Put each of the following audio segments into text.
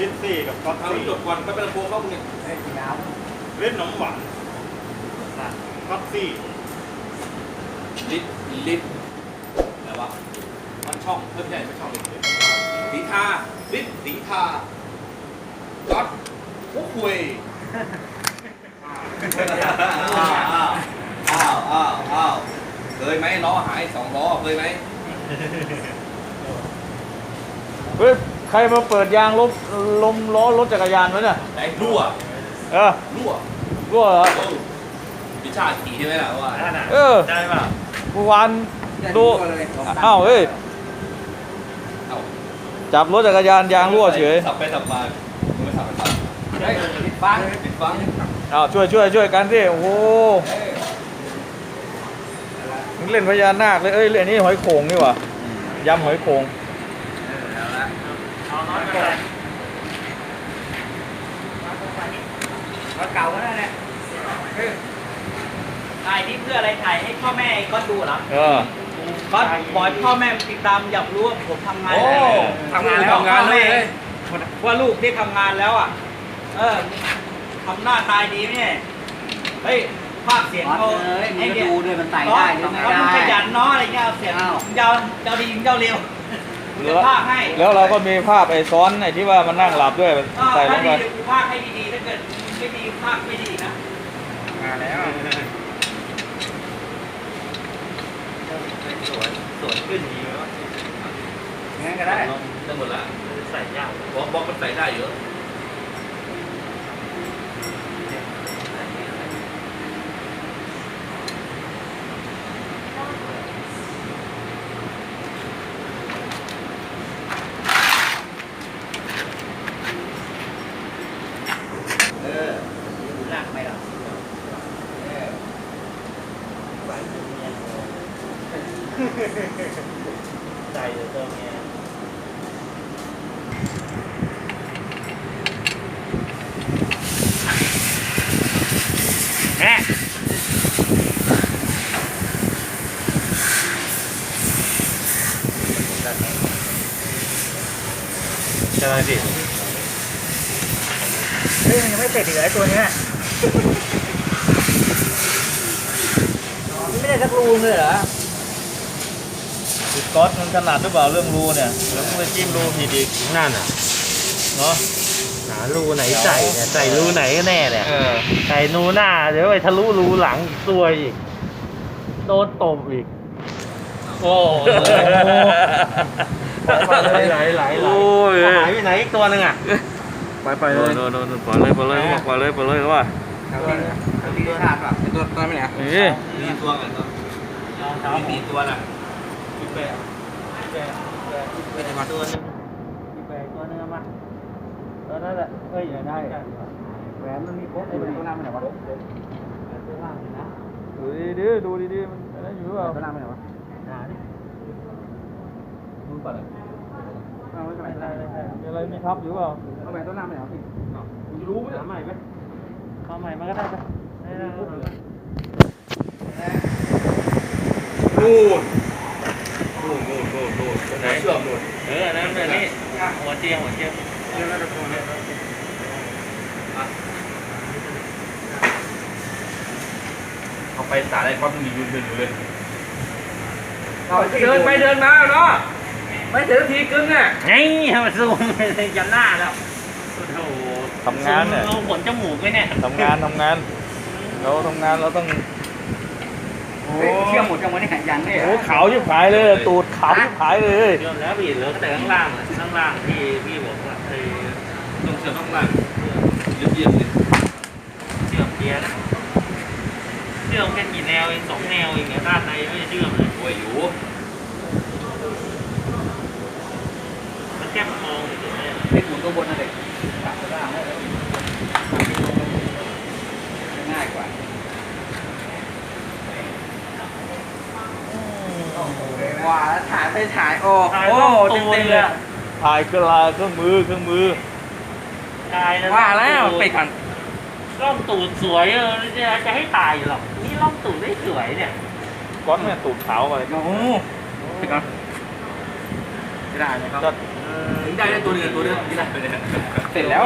ลิตซี่กับก๊อตเอาซี่ที่จบก่อนก็เป็นลำโพงเข้ามึงเนี่ยเฮ้ยกินน้เล่นน้ำหวานก๊อตซี่ลิฟลิฟอะไรวะมันช่องเพิ่มใหญ่ไม่ช่องเลยสีทาลิฟสีทาก๊อตพวกคุยอ้าวอ้าวอ้าวอ้าวเคยไหมล้อหายสองล้อเคยไหมเฮ้ย ใครมาเปิดยางลมลมล้อรถจักรยานวะเนี่ยไอ้รั่วเออรั่วรั่วเหรอเออวิชาขี่ใช่ไหมล่ะว่าเออได้ป่ะเมื่อวานำดูเลยอ้าวเฮ้ยเอ้าจับรถจักรยานยางรั่วเฉยสับไปสับมามึงไม่สับไปสับเฮ้ยปิดฟังปิดฟังอ้าวช่วยช่วยช่วยกันสิโอ้โหเอ้ยมึงเล่นพญานาคเลยเอ้ยเล่นนี่หอยโขงนี่หว่ะยำหอยโขง เอาน้อยไปเก่าก็ได้แหละถ่ายนี่เพื่ออะไรถ่ายให้พ่อแม่ก็ดูเหรอเออก็บอกให้พ่อแม่ติดตามอยากรู้ว่าผมทำงานโอ้อะไรทำงานแล้วทำงานเลยว่าลูกที่ทำงานแล้วอะ เออทำหน้าตายดีไหมเนี่ย เฮ้ยภาคเสียงเขาเลยมีไอ้ดูด้วยมันใส่ได้หรือไม่ก็มันขได้ยันเนาะอะไรเงี้ยเอาเสียงอ้าวเจ้าเจ้าดีเจ้าเร็ว แล้วภาคให้แล้วเราก็มีภาพไอ้ซ้อนไอ้ที่ว่ามันนั่งหลับด้วยก็ใส่ลถ้างไปดีกูภาคให้ดีๆถ้าเกิดไม่ดีภาคไม่ดีนะมาแล้วสวยสวยขึ้นดีวะงั้นก็ได้ได้หมดละใส่ยากบล็อกบล็อกมันใส่ได้เยอะ เออดูหนักไหมล่ะเออ ใจเดี๋ยวเติมเงี้ย แม่ ใช่ไหมพี่เฮ้ยมันยังไม่เสร็จอีกเหรอไอ้ตัวเนี้ยไม่ได้สักรูเลยเหรอคือก๊อตมันถนัดหรือเปล่าเรื่องรูเนี่ยแล้วมึงไปจิ้มรูผิดอีกนั่นอะเนาะหารูไหนใส่เนี่ยใส่รูไหนก็แน่เนี่ยเออ ใส่รูหน้าเดี๋ยวไปทะลุรูหลังอีกตัวอีกโดนตบอีก โอ้โหไหลไหลไหลโอ้ย หายไปไหนอีกตัวหนึงอะไปไปเลยโดนโดนปล่อยเลยปล่อยเลยบอกปล่อยเลยปล่อยเลยว่าเอาที่เอาที่ชาติป่ะเป็นตัวตัวไม่ไหนนี่มีตัวกันตัวมีสี่ตัวน่ะแปะแปะแปะไม่ได้มาตัวหนึงมีแปะตัวหนึงเอามาตัวนั้นแหละเอ้ยอย่าได้แหวนมันมีครบไอ้ตัวน้ำไม่ไหนวะตัวล่างนี่นะดูดีๆดูดีๆมันอะไรอยู่หรือเปล่าตัวน้ำไม่ไหนวะ หาดิรู้ป่ะเนี่ยเอาไว้ทำไมไม่ตัวได้น้ำไม่ได้มีอะไรมีทับอยู่เปล่าเอาแหวนตัวน้ำไม่ไหนวะพี่มึงรู้ไหมหาใหม่ไหมเอาใหม่มาก็ได้ไปได้ได้ได้นู่นนู่นนู่นนู่นนู่นตรงไหนเชื่อมนู่นเออนั่นแบบนี้หัวเจียงหัวเจียงเอาไปสาอะไรเพราะมันมียืนเดินอยู่เลย เดินไปเดินมาเนาะไม่ถึงทีกึ่งอะไงมันซูมไปเลยยันหน้าแล้วโอ้โหทำงานเนี่ยเราขนจมูกไว้เนี่ยทำงานทำงาน เราทำงานเราต้องเชื่อมหมดจังวะนี่ยันเนี่ยโอ้ขาวชิบหายเลย ตูดขาวชิบหายเลยเริ่มแล้วพี่เหลือแต่ข้างล่างอะข้างล่างที่พี่บอกว่าเคยต้องเชื่อมข้างล่างเยียบเยียบเลยเชื่อมเกียร์นะเชื่อมแค่กี่แนวเองสองแนวเองเนี่ยด้านในไม่ได้เชื่อม เลยโอ้ยอยู่มันแค่มองเฉยๆเล็กหมุนตัวบนนั่นเองกลับไปล่างได้แล้วง่ายกว่าว้าถ่ายไปถ่ายโอ้โหเต็มๆเลยถ่ายเครื่องลาเครื่องมือเครื่องมือตายนะว่าแล้วไปกันล่องตูดสวยเออจะจะให้ตายอยู่หรอกนี่ล่องตูดได้สวยเนี่ย ก๊อตเนี่ยตูดขาวไปโอ้โหไปก่อนได้ไหมครับก็ถึงได้ได้ตัวเดือนตัวเดือนที่ได้ไปเลยเสร็จแล้ว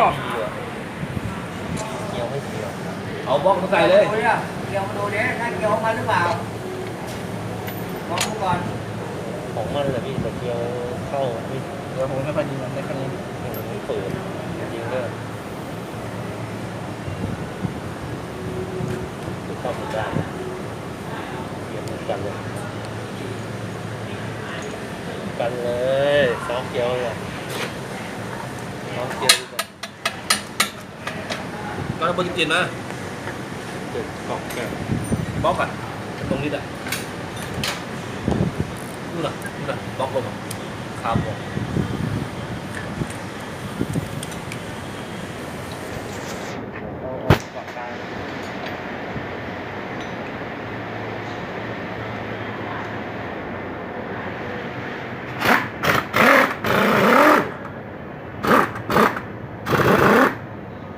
เกี่ยวไม่เกี่ยวเอาบล็อกมาใส่เลยเกี่ยวมาดูดินั่นเกี่ยวของมันหรือเปล่าลองดูก่อนของมันเหรอพี่แต่เกี่ยวเข้าไม่เดี๋ยวผมไม่ค่อยดีมันไม่ค่อยดีไม่เปิดจริงๆก็คือเข้าไม่ได้เกี่ยวเหมือน กันเลยกันเลยซ้อมเกี่ยวเลยซ้อมเกี่ยวดีกว่าก็เบอร์จินมาเกิดกล่องแก้วบล็อกอะตรงนี้อะนู่นน่ะนู่นน่ะบล็อกลงอะครับผม เอาออกก่อนกลาง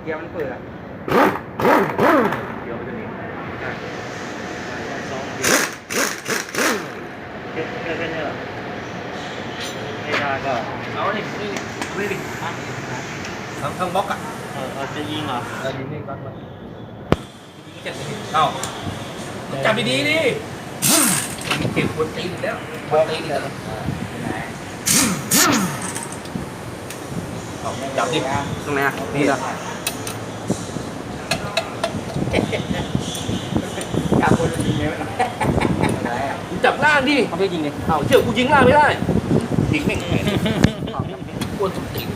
เกี่ยวมันเปิดอะ เดี๋ยวมันจะมี ซ้อมเกี่ยว แค่แค่แค่นี้เหรอไม่ได้ก็เอานี่นี่นี่นี่ทั้งทั้งบล็อกอะเออเอาจะยิงเหรอแล้วดีนี่ก่อนเอ้ มวะอะไรอะมึงจับล่างดิเขาไม่ยิงเลยเอาเชื่อกูยิงล่างไม่ได้ยิงแม่งกวนสุดตีน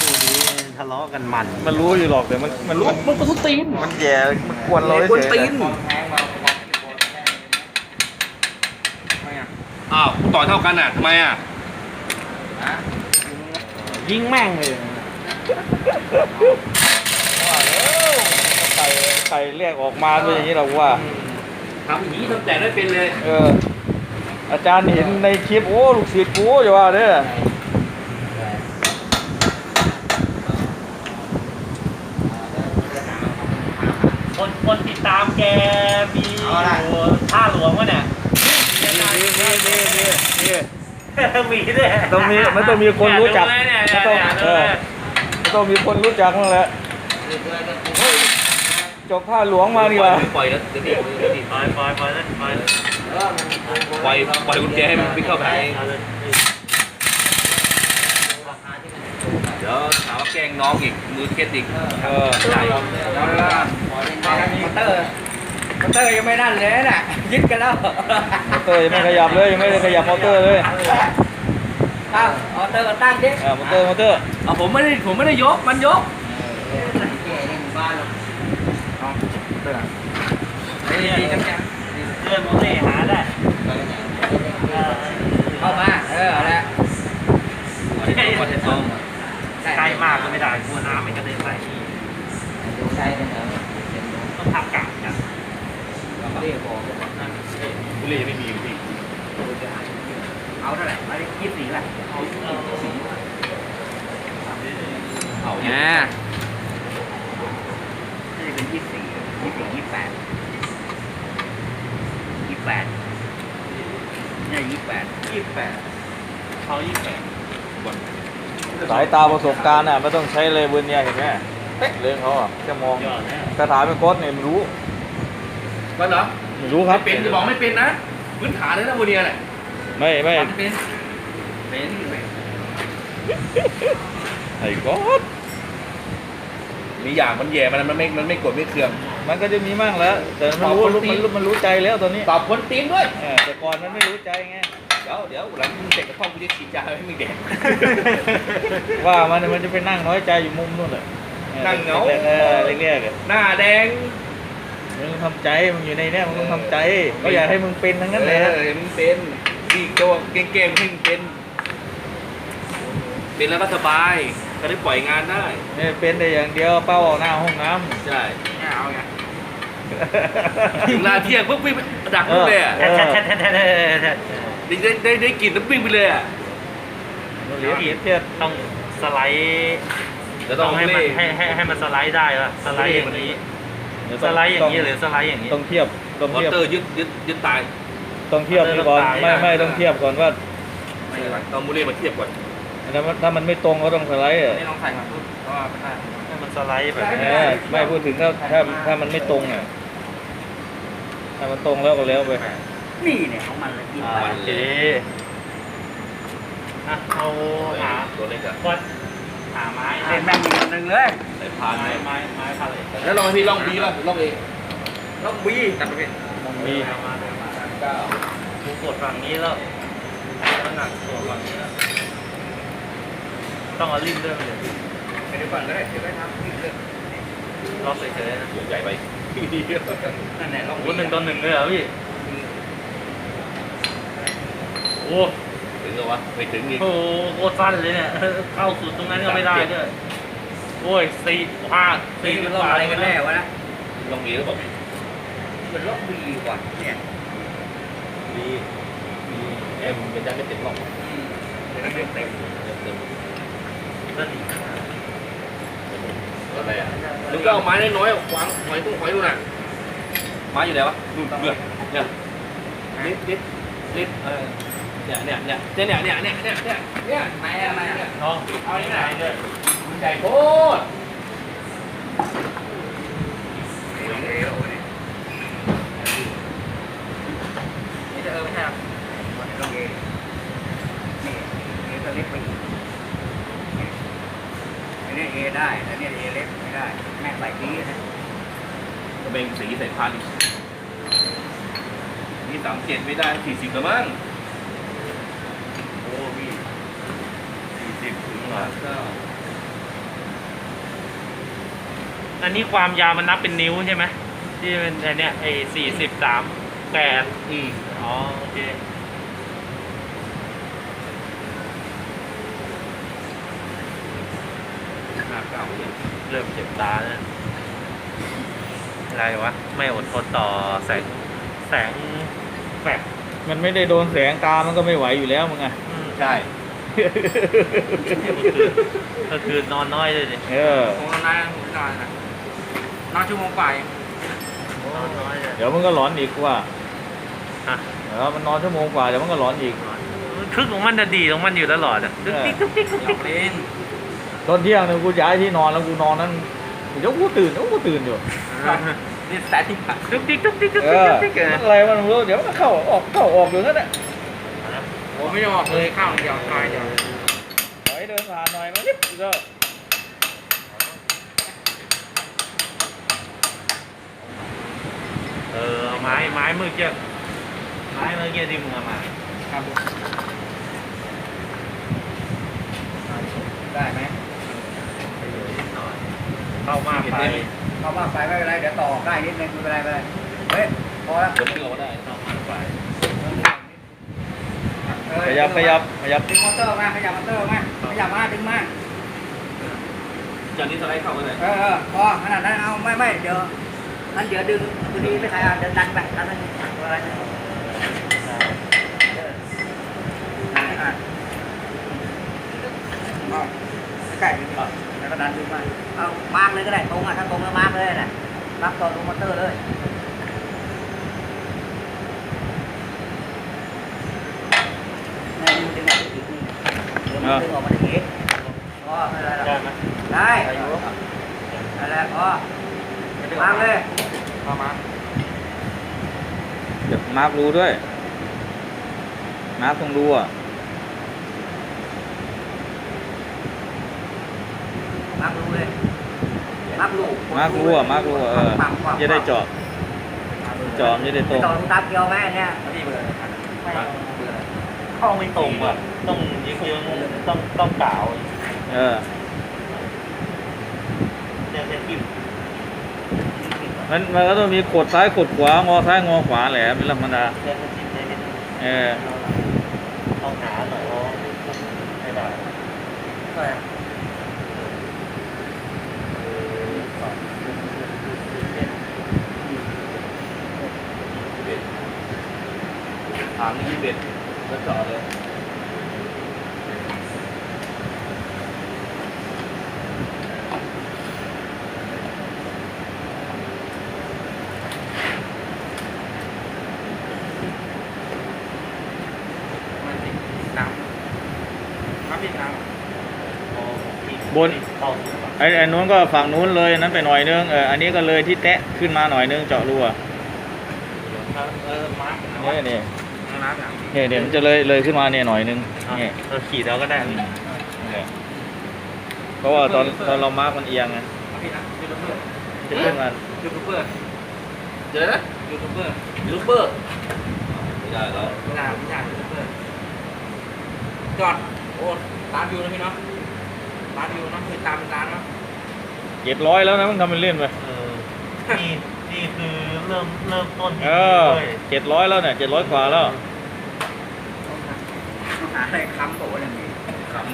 ดูดิทะเลาะกันมันมันรู้อยู่หรอกแต่มันมันรู้มันกวนสุดตีนมันแย่มันกวนเรากวนเฉตียนแทงมาไม่อะอ้าวกูต่อยเท่ากันอะทำไมอะฮะๆยิงแม่งเลยว่าแล้วไข่ไข่เรียกออกมาเป็นอย่างนี้หรอกว่าทำอย่างนี้ทำแต่ได้เป็นเลย เออ อาจารย์เห็นในคลิปโอ้ลูกศิษย์กูอย่าว่าเด้อคนคนติดตามแกมีอยู่ท่าหลวงวะเนี่ยนี่นี่นี่นี่นี่มีด้วยต้องมีมันต้องมีคนรู้จักเนี่ยมันดูต้องเลยเอเนี่ยอมันต้องมีคนรู้จักมั้งแหละ จบผ้าหลวงมาดีกว่าปล่อยแล้วเดี๋ยวเดี๋ยวเดี๋ยวปล่อยปล่อยปล่อยเลยปล่อยเลยปล่อยปล่อยกุญแจให้มันวิ่งเข้าไปเอาเลยเดี๋ยวหาว่าแกล้งน้องอีกมือเคล็ดอีกเออใหญ่แล้วมอเตอร์มอเตอร์ยังไม่นั่นเลยน่ะยึดกันแล้วมอเตอร์ยังไม่ขยับเลยยังไม่ได้ขยับมอเตอร์เลยตั้งมอเตอร์ก็ตั้งดิอ่ามอเตอร์มอเตอร์เอาผมไม่ได้ผมไม่ได้ยกมันยกบ้านเรา เตอร์ดีจังจังเรื่องมันเลยหาได้เข้ามา เออแล้วก็จะต้องใกล้มากก็ไม่ได้กลัวน้ำมันกระเด็นใส่ที่ดูใจกันเถอะต้องทำกะกันเรียกบอกบุรีไม่มีอยู่พี่เอาเท่าไหร่เอายี่สิบสี่ละเอาสี่เอาเอาอ่าน่าจะเป็นยี่สิบสี่ ยี่สิบสี่ยี่สิบแปดยี่สิบแปดนี่ยี่สิบแปดยี่สิบแปดเขายิ่งแก่สายตาประสบการณ์อะไม่ต้องใช้เลยเบอร์เนี่ยเห็นไหมเป๊ะเลยเขาอะแค่มองยอดนะคาถาเป็นโค้ดเนี่ยมันรู้มันเหรอมันรู้ครับเป็นจะบอกไม่เป็นนะพื้นฐานเลยนะโมเนียแหละไม่ไม่เป็นเป็นเป็นไอ้โค้ดมีอย่างมันแย่มันมันไม่มันไม่กดไม่เคือง มันก็จะมีมั่งแล้ว แต่มันรู้ตอบคนรู้ตีมันรู้มันรู้ใจแล้วตอนนี้ตอบคนตีนด้วยเออแต่ก่อนมันไม่รู้ใจไงเดี๋ยวเดี๋ยวหลังมึงเสร็จกระท่อมกูจะฉีดยาให้มึงแดกว่ามันมันจะไปนั่งน้อยใจอยู่มุมนู่นแหละนั่งเหงาแรกๆเออเรียกๆอะหน้าแดงมึงทำใจมึงอยู่ในเนี้ยมึงต้องทำใจก็อยากให้มึงเป็นทั้งนั้นแหละเออมึงเป็นพี่โจเก่งๆให้มึงเป็น เป็นแล้วก็สบายก็ได้ปล่อยงานได้เนี่ยเป็นแต่อย่างเดียวเป้าออกหน้าห้องน้ใช่ไม่เอาไงำ ถึงเวลาเที่ยงปุ๊บวิ่งไปดักปุ๊บเลยอะเออแท้แท้แท้แท้แท้ได้ได้ได้ได้กลิ่นแล้ววิ่งไปเลยอะเหลืออีกเพียต้องสไลด์เดี๋ยวต้ต้อองงให้มันเล่ให้ให้ให้มันสไลด์ได้ละสไลด์อย่างนี้ สไลด์อย่างนี้หรือสไลด์อย่างนี้ ต้องเทียบต้องมอเทียบเตอร์ยึดยึดยึดตายตต้องเทียบก่อนไม่ไม่ต้องเทียบก่อนว่าไม่เป็นไรต้องมูเล่มาเทียบก่อนถ้ามันถ้ามันไม่ตรงก็ต้องสไลด์อะนี่ลองใส่มาปุ๊บก็ไม่ได้ให้มันสไลด์แบบเอนี้อไม่พูดถึงถ้าถ้าถ้ามันไม่ตรงอะ ถ้ามันตรงแล้วก็แล้วไปนี่เนี่ยของมันเลยกินอ่าไปโอเคอะเอาหาตัวเล็กอะวัดหาไม้เล่นแม่งอีกคนหนึ่งเลยใส่พานไม้เลยไม้ไม้พาเลยแล้วลองพี่ลองบีละลองเอต้องบีกันไปมีเอามาเอามากูกดฝั่งนี้แล้วแล้วหนักตัวฝั่งนี้แล้วต้องเอาลิ้นด้วยมันเลยไปดูก่อนก็ได้เดี๋ยวได้ทำนี่เลยล็อกเฉยๆนะใหญ่ไป นั่นแหละลองโอ้หนึ่งต่อหนึ่งเลยเหรอพี่ โอ้ถึงเหรอวะไม่ถึงอีกโหโคตรสั้นเลยเนี่ย เข้าสุดตรงนั้นก็ไม่ได้ด้วยโอ้ยสี่ห้าตีสี่มันกลองว่าอะไรเลยกันนะแน่วะนะลองบีแล้วบอกมันล็อกบีกว่าเนี่ยบีบีเอ็มเป็นยังไม่เต็มหรอกเดี๋ยวเต็มเต็มเต็มนั่นดิ อะไรอะมึงก็เอาไม้น้อยๆวางหอยตุ้งหอยดูน่ะไม้อยู่ไหนวะดูเบื่อเนี่ยลิดลิดลิดเออเนี่ยเนี่ยเนี่ยเนี่ยเนี่ยเนี่ยเนี่ยเนี่ยเนี่ยไม้อะไม่อะน้องเอาที่ไหนด้วยมันใหญ่โคตร นี่จะเออไม่ใช่หรอมันลองเอนี่นี่ก็เล็กไปอีกอันนี้เอได้แต่เนี่ยเอเล็กไม่ได้ แม่งใส่บีนะ กระ เบงสีใส่พันนี่สามเจ็ดไม่ได้สี่สิบแล้วมั้งโอ้พี่สี่สิบถึงเหรอก็อันนี้ความยาวมันนับเป็นนิ้วใช่ไหมที่เป็นไอเนี้ยไอสี่สิบสามแปดอืมอ๋อโอเคห้าเก้าเนี่ยเริ่มเจ็บตาแล้ว อะไรวะ ไม่อดทนต่อแสงแสงแฟลชมันไม่ได้โดนแสงตามันก็ไม่ไหวอยู่แล้วมึงอะอืมใช่ก็คือนอนน้อยเลยดิเออ ผมนอนผมนอนนะนอนชั่วโมงกว่าเองนอนน้อยเลยเดี๋ยวมันก็หลอนอีกว่าฮะเออมันนอนชั่วโมงกว่าเดี๋ยวมันก็หลอนอีกคึกของมันจะดีของมันอยู่ตลอดอะคึกติ๊กคึกติ๊กคึกหยติ๊อกกเล่นตอนเที่ยงเนี่ยกูย้ายที่นอนแล้วกูนอนนั้น เดี๋ยวกูตื่นเดี๋ยวกูตื่นอยู่นี่สายที่ผ่านคึกติ๊กคึกติ๊กคึกเอติ๊กอคึกติ๊กมันอะไรมันไม่รู้เดี๋ยวมันก็เข้าออกเข้าออกอยู่นั่นแหละผมไม่ยอมเลยข้าวเดียวตายเดียวถอยเดินผ่านหน่อยมานิดก็เออไม้ไม้มือเกี้ยไม้มือเกี้ยที่มึงเอามาครับได้ไหม เข้ามากไปเขาว่าไปไม่เป็นไร เดี๋ยวต่อได้นิดนึงไม่เป็นไรไม่เป็นไรเฮ้ยพอแล้วเดี๋ยวมันก็ได้เข้ามากไปขยับขยับขยับดึงมอเตอร์มาขยับมอเตอร์มาขยับมาดึงมาจากนี้สไลด์เข้าไปเลยเออเออพอขนาดนั้นเอาไม่ไม่เดี๋ยวงั้นเดี๋ยวดึงตัวนี้ไม่ใครอะเดี๋ยวดันไปดันไปอะไรเอออะเอาใกล้ๆนิดนึงแล้วก็ดันดึงมา เอามาร์กเลยก็ได้ตรงอะถ้าตรงแล้วมาร์กเลยน่ะมาร์กต่อลงมอเตอร์เลยแม่ดึงออกมาอีกนี่เดี๋ยวมันดึงออกมาอีกพอไม่เป็นไรหรอกได้ไหมได้อายุนั่นแหละพอวางเลยเข้ามาเดี๋ยวมาร์ครูด้วย มาร์คตรงรูอะมาร์กรูเลย มาร์กรูมาร์ครูอะมาร์ครูอะเออจะได้เจาะเจาะจะได้ตรงต่อตามเกียวไหมอันเนี่ยที่เบอร์เข้าไม่ตรงอะต้องยิงยังต้องต้องกล่าวเออเนี่ยเนี่ยกิ้วมันมันก็ต้องมีขดซ้ายขดขวางอซ้ายงอขวาแหละเป็นธรรมดาเนี่ยเนี่ยจิ้มเนี่ยเนี่ยเออต้องหาหน่อยเพราะไม่ได้ ถามยี่สิบเอ็ดก็จอเลยบนไอ้ไอ้นู้นก็ฝั่งนู้นเลยนั้นไปหน่อยนึงเอออันนี้ก็เลยที่แตะขึ้นมาหน่อยนึงเจาะรูอะเนี่ยนี่ เนี่ยเนี่ยมันจะเลยเลยขึ้นมาเนี่ยหน่อยนึงเนี่ยเออขีดแล้วก็ได้นี่แหละเพราะว่าตอนตอนเรามาร์กมันเอียงไงพี่นะยูทูบเบอร์มันจะขึ้นมายูทูบเบอร์เดี๋ยวนะยูทูบเบอร์ยูทูบเบอร์ไม่ได้แล้วไม่ได้ไม่ได้ยูทูบเบอร์จอดโอ้ตามวิวนะพี่เนาะตามวิวเนาะเคยตามเป็นร้านเนาะเจ็ดร้อยแล้วนะมึงทำเป็นเล่นไปเออนี่นี่คือเริ่มเริ่มต้นที่เอดีอเลยเจ็ดร้อยแล้วเนี่ยเจ็ดร้อยกว่าแล้วหา อะไรค้ำโตอย่างนี้ครับ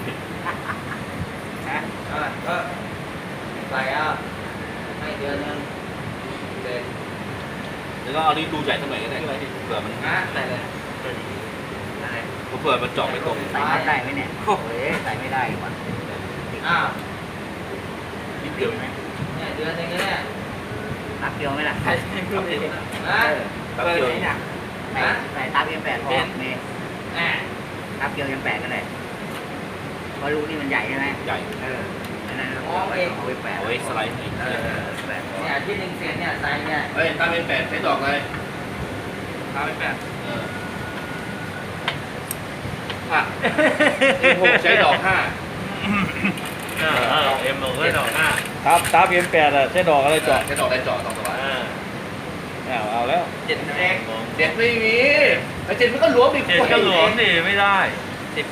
นะเออก็ใส่อะให้เดือนนึงเดือนแล้วก็เอานี้ดูใหญ่เท่าไหร่ก็ได้เผื่อมันนะใส่เลยอะไรเผื่อมันเจาะไม่ตรงใส่ไม่ได้ไหมเนี่ยโอ้ยใส่ไม่ได้ว่ะอ้าวนิดเดียวเนี่ยเดือนนึงเนี่ยนับเดียวไหมล่ะใช่ใช่พูดเลยนะนะแป๊บเดียวเนี่ยใส่ใส่ตับยังแปดพอเป็นเมย์ ตับเดียวยังแปดก็ได้เพราะลูกนี่มันใหญ่ใช่ไหมใหญ่ เอออันนั้นเอาไว้เอาไว้แปดเอาไว้สไลด์ให้เออแปดเนี่ยที่หนึ่งเซนเนี่ยใส่เนี่ยเฮ้ยตาเป็นแปดใช้ดอกอะไรตามไปแปดเอออะเอ็มหกใช้ดอกห้าเออเออเอ็มโก็ดอกหน้าครับตาเพียนแปดอะใช้ดอกอะไรเจาะใช้ดอกได้เจาะดอกสบายเออเอาเอาแล้วเจ็ดแดงเจ็ดไม่มี ไอ้เจ็ดมันก็หลวมอีกเจ็ดก็หลวมสิไม่ได้สิบ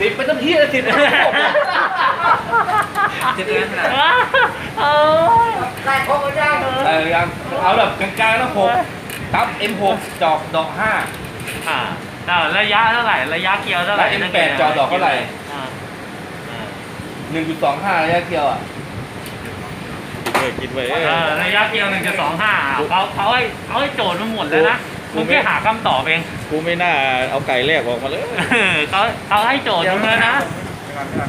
สิบเป็นต้นที่แล้วสิบมันก็หลวมเจ็ดเดือนนะเออได้ครบแล้วเออยังเอาแบบกลางๆแล้วหกทับ M6 จอกดอกห้าอ่าแต่ระยะเท่าไหร่ ระยะเกียวเท่าไหร่แล้ว M8 จอดอกเท่าไหร่อ่าอ่าหนึ่งจุดสองห้าระยะเกียวอะเออคิดไว้เอเอออระยะเกียวหนึ่งจุดสองห้าเขาเขาให้เขาให้โจทย์มาหมดแล้วนะกูมึงแค่หาคำตอบเอง กูไม่น่าเอาไก่แรกออกมาเลย เออเขาเขาให้โจทย์มึงแล้วนะ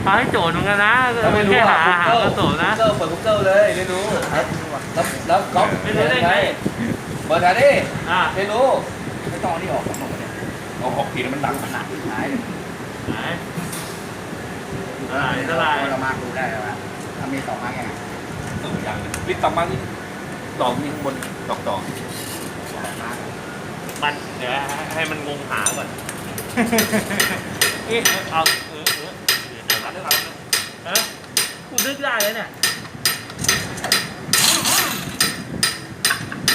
เขาให้โจทย์มึงแล้วนะถ้าไม่รู้แค่อะหาหาคำตอบนะเกิลเปิด Google เลยไม่รู้แล้วแล้วก๊อปไม่รู้ได้ไง เปิดหาดิอ่าไม่รู้ไม่ต้องนี่ออกหมดเนี่ยเอาหกขีดมันหนักมันหนักหายเลยไหนอะไรเท่าไหร่เรามาดูได้แล้วว่าถ้ามีสองมาร์กยังไงเออยังลิตรต่อมานี่ดอกนี้ข้างบนดอกดอกสองมาร์ก มันเดี๋ยวให้มันงงหาก่อน เอ๊ะเอาเออเออเดี๋ยวเดี๋ยวรับได้รับเออกูนึกได้แล้วเนี่ย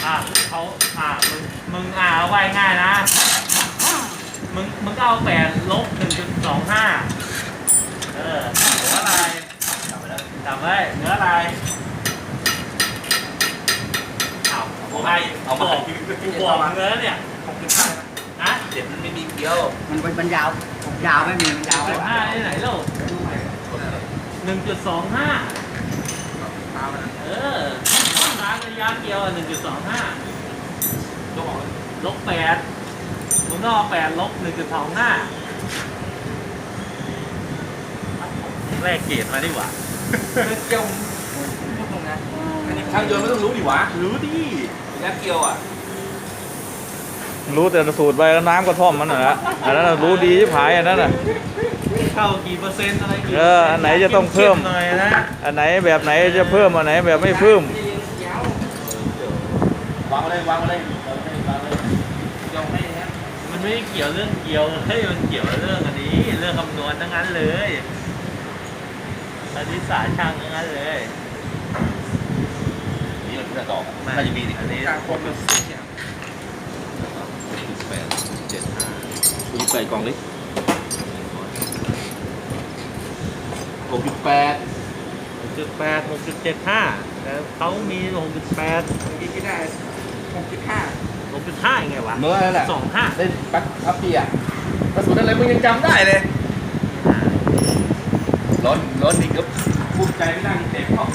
อะเขาอะมึงมึงอ่าเอาไว้ง่ายนะ มึงมึงก็เอาแปดลบหนึ่งจุดสองห้าเออเหนืออะไรจำไว้เหนืออะไรเอาเอาไปเอาบอกกูบอกมึงแล้วเนี่ยนะเจ็ ดมันไม่มีเกี้ยวมันมันยาวยาวไม่มีมันยาวสองห้าได้ไหนโลกหนึ่งจุดสองห้าเออร้านระยะเกียวหนึ่งจุดสองห้าลบแปดมึงก็เอาแปดลบหนึ่งจุดสองห้าแลกเกรดมาดีกว่าเกี้ยวช่างยนต์ไม่ต้องรู้ดิวะ รู้ดิระยะเกียวอะ รู้แต่สูตรใบน้ำกระท่อมมันน่ะนะอันนั้นน่ะรู้ดีที่ผายอันนั้นน่ะ เข้ากี่เปอร์เซ็นต์อะไรกี่เอออันไหนจะต้องเพิ่ม หน่อยนะอันไหนแบบไหนจะเพิ่มอันไหนแบบไม่เพิ่ม วางไว้เลยวางไว้เลยวางไว้เลยวางไว้เลยเกี่ยวให้นะมันไม่ได้เกี่ยวเรื่องเกี่ยวเฮ้ยมันเกี่ยวเรื่องอันนี้ เรื่องคำนวณทั้งนั้นเลยอันนี้ศาสตร์ช่างทั้งนั้นเลยนี่มันเพื่อดอกน่าจะมีดิอันนี้คนมันแปดเจ็ดห้า คุณแปดกล่องเล็กหกจุดแปดจุดแปดหกจุดเจ็ดห้าแต่เขามีหกจุดแปดที่ที่ได้หกจุดห้าหกจุดห้ายังไงวะเมื่อนั่นแหละสองห้าเล่นปักพับเปียกระสุนอะไรมึงยังจำได้เลยร้อนร้อนดิก็ภูมิใจไม่นั่งเตะเข้า